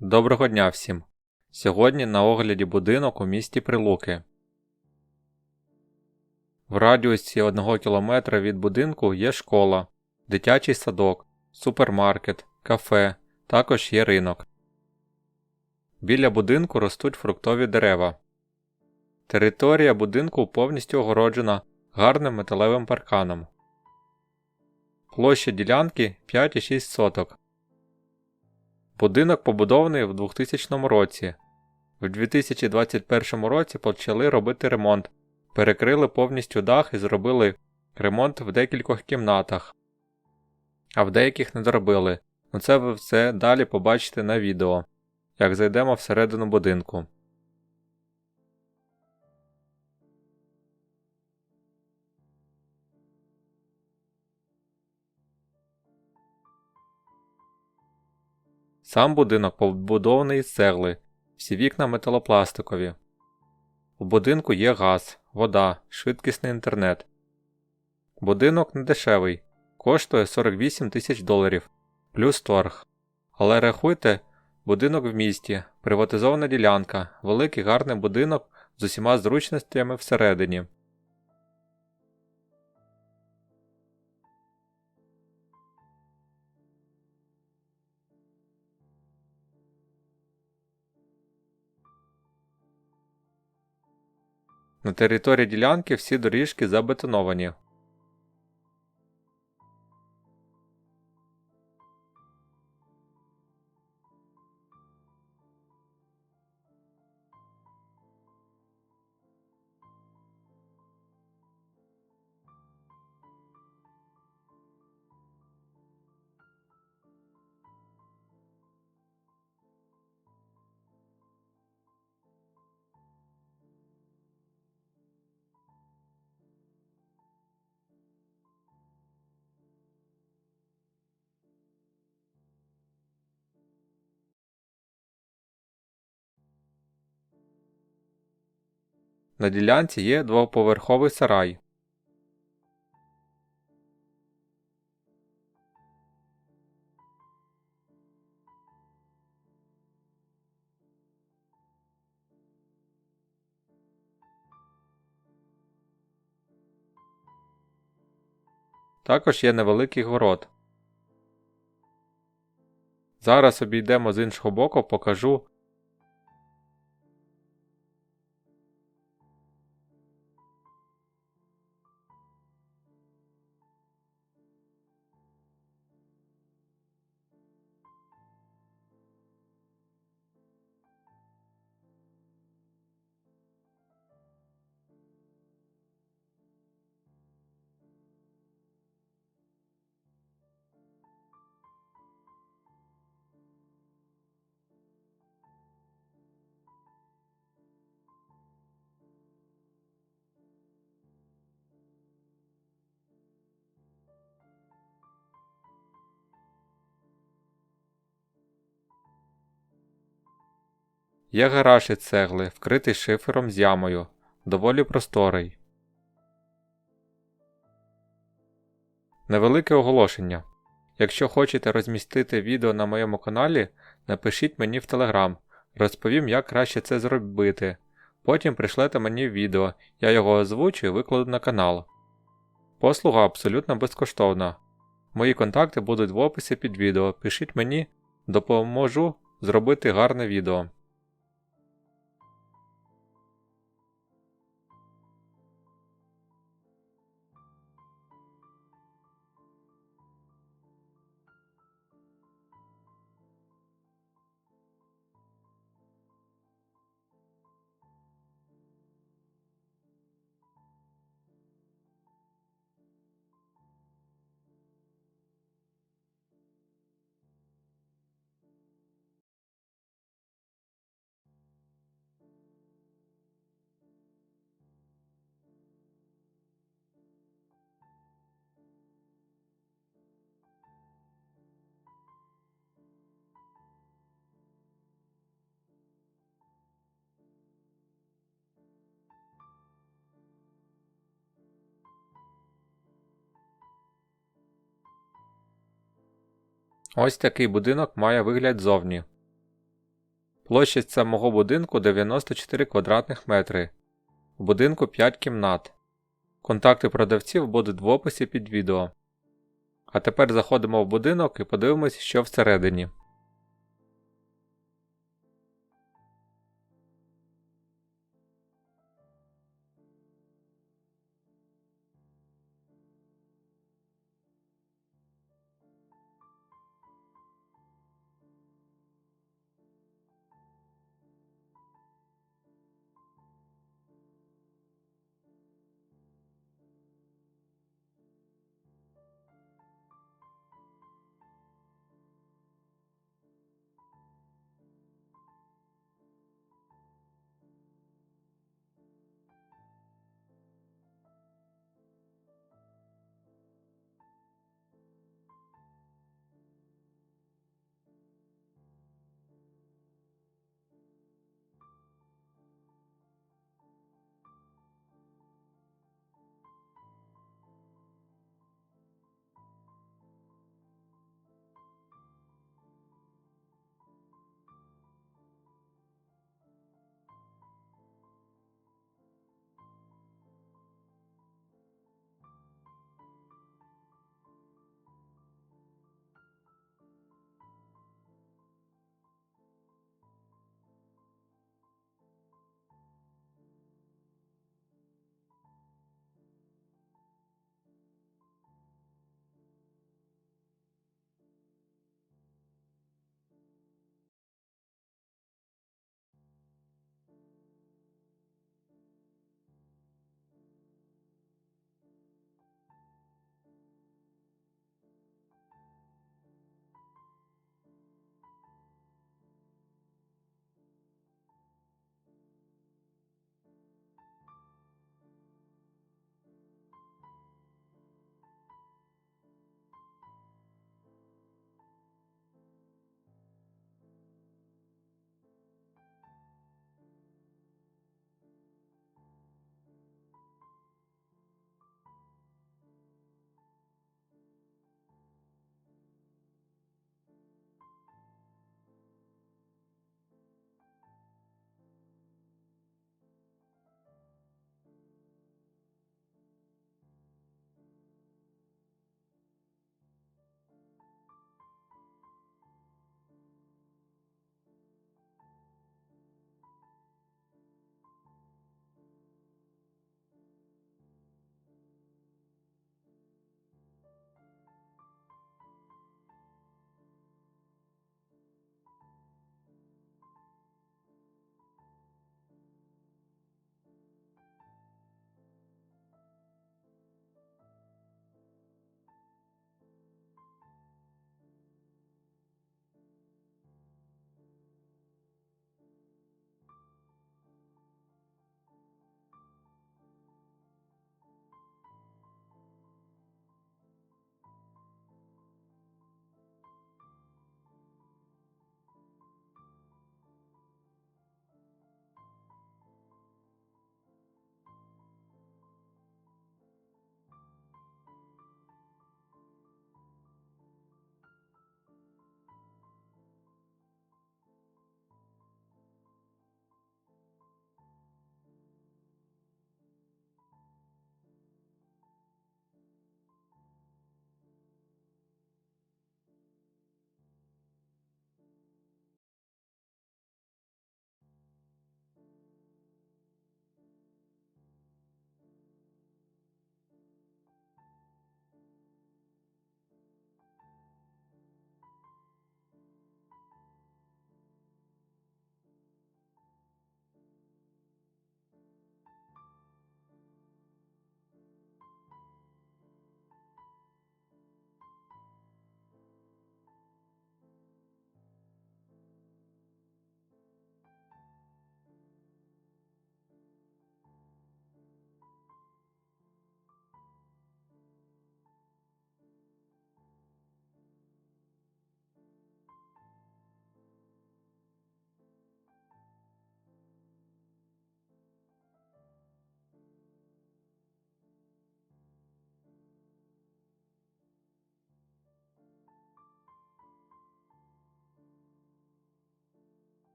Доброго дня всім! Сьогодні на огляді будинок у місті Прилуки. В радіусі 1 км від будинку є школа, дитячий садок, супермаркет, кафе, також є ринок. Біля будинку ростуть фруктові дерева. Територія будинку повністю огороджена гарним металевим парканом. Площа ділянки 5,6 соток. Будинок побудований в 2000 році. В 2021 році почали робити ремонт, перекрили повністю дах і зробили ремонт в декількох кімнатах, а в деяких не доробили. Ну це ви все далі побачите на відео, як зайдемо всередину будинку. Сам будинок побудований із цегли, всі вікна металопластикові. У будинку є газ, вода, швидкісний інтернет. Будинок не дешевий, коштує 48 тисяч доларів, плюс торг. Але рахуйте, будинок в місті, приватизована ділянка, великий гарний будинок з усіма зручностями всередині. На території ділянки всі доріжки забетоновані. На ділянці є двоповерховий сарай. Також є невеликий город. Зараз обійдемо з іншого боку, покажу Є гараж із цегли, вкритий шифером з ямою, доволі просторий. Невелике оголошення. Якщо хочете розмістити відео на моєму каналі, напишіть мені в Телеграм, розповім, як краще це зробити. Потім пришлете мені відео, я його озвучу і викладу на канал. Послуга абсолютно безкоштовна. Мої контакти будуть в описі під відео. Пишіть мені, допоможу зробити гарне відео. Ось такий будинок має вигляд зовні. Площа самого будинку 94 квадратних метри. У будинку 5 кімнат. Контакти продавців будуть в описі під відео. А тепер заходимо в будинок і подивимось, що всередині.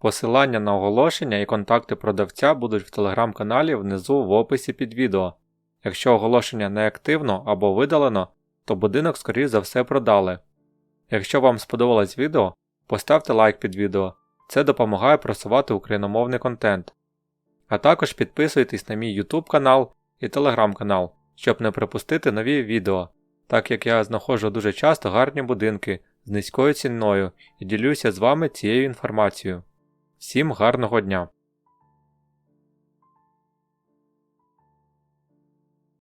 Посилання на оголошення і контакти продавця будуть в телеграм-каналі внизу в описі під відео. Якщо оголошення не активно або видалено, то будинок скоріш за все продали. Якщо вам сподобалось відео, поставте лайк під відео, це допомагає просувати україномовний контент. А також підписуйтесь на мій YouTube канал і Telegram канал, щоб не пропустити нові відео, так як я знаходжу дуже часто гарні будинки з низькою ціною і ділюся з вами цією інформацією. Всім гарного дня!